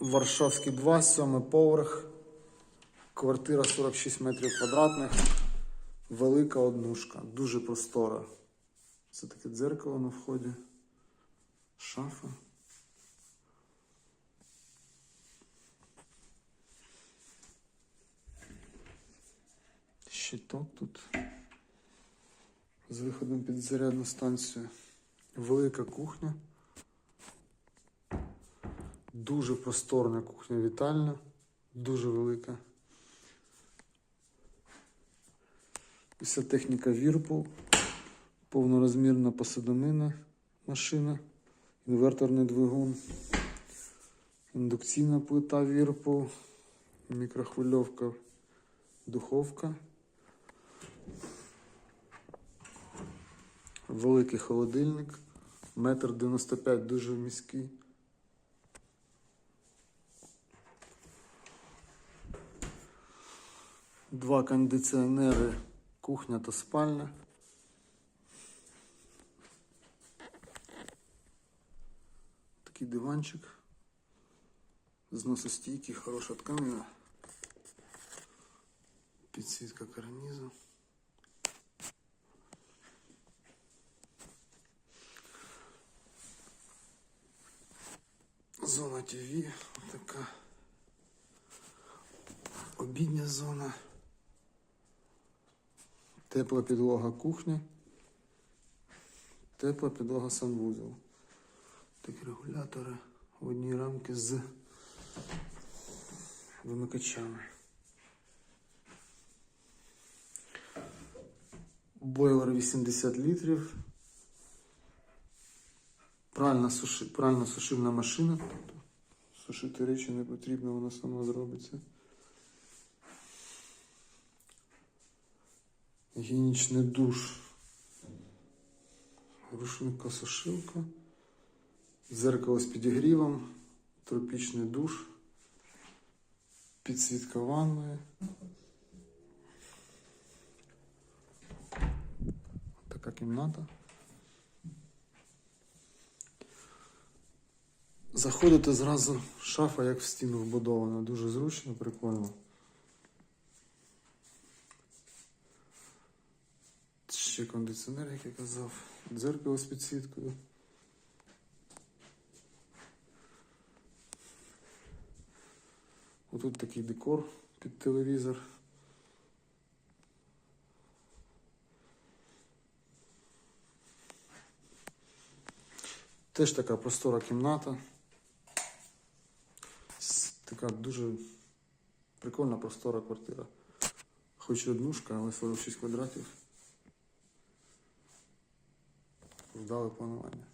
Варшавський 2, сьомий поверх. Квартира 46 метрів квадратних. Велика однушка, дуже простора. Це таке дзеркало на вході. Шафа. Щиток тут. З виходом під зарядну станцію. Велика кухня. Дуже просторна кухня вітальня. Дуже велика. Вся техніка Whirlpool. Повнорозмірна посудомийна машина. Інверторний двигун. Індукційна плита Whirlpool. Мікрохвильовка. Духовка. Великий холодильник. Метр 95 дуже міський. Два кондиціонери, кухня та спальня. Такий диванчик. Зносостійкий, хороша тканина. Підсвітка карнізу. Зона ТВ, така обідня зона. Тепла підлога кухні. Тепла підлога санвузол. Такі регулятори в одній рамки з вимикачами. Бойлер 80 літрів. Пральна, суши, пральна сушильна машина. Тобто сушити речі не потрібно, вона сама зробиться. Гігієнічний душ. Рушника сушилка. Зеркало з підігрівом. Тропічний душ. Підсвітка ванної. Така кімната. Заходите зразу шафа, як в стіну вбудована. Дуже зручно, прикольно. Ще кондиціонер, як я казав. Дзеркало з підсвіткою. Отут такий декор під телевізор. Теж така простора кімната. Така дуже прикольна простора квартира. Хоч однушка, але 46 квадратів. Да, 功能玩的